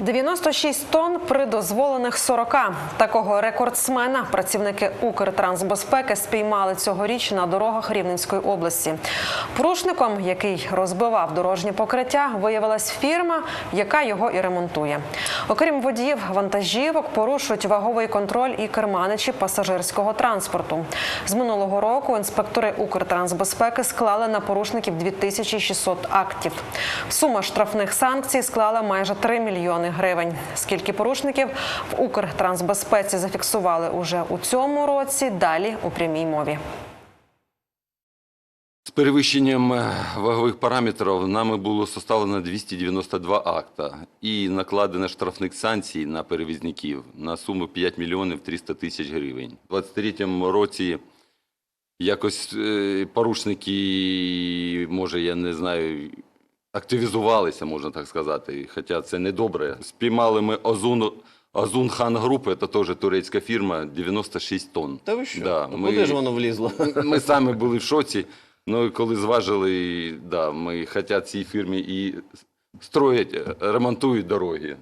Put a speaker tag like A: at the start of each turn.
A: 96 тонн при дозволених 40. Такого рекордсмена працівники Укртрансбезпеки спіймали цьогоріч на дорогах Рівненської області. Порушником, який розбивав дорожнє покриття, виявилась фірма, яка його і ремонтує. Окрім водіїв вантажівок, порушують ваговий контроль і керманичі пасажирського транспорту. З минулого року інспектори Укртрансбезпеки склали на порушників 2600 актів. Сума штрафних санкцій склала майже 3 мільйони гривень. Скільки порушників в Укртрансбезпеці зафіксували уже у цьому році? Далі у прямій мові.
B: З перевищенням е, вагових параметрів нами було составлено 292 акта і накладено штрафних санкцій на перевізників на суму 5 мільйонів 300 тисяч гривень. У 23 році якось е, порушники, може, я не знаю, активізувалися, можна так сказати, хоча це не добре. Спіймали ми Озун, Озун Хан Груп, це теж турецька фірма, 96 тонн.
C: Та ви що?
B: Да,
C: А
B: ми-
C: Куди ж воно влізло?
B: ми самі були в шоці. Ну і коли зважили, да, ми хочуть цій фірмі і строять, ремонтують дороги.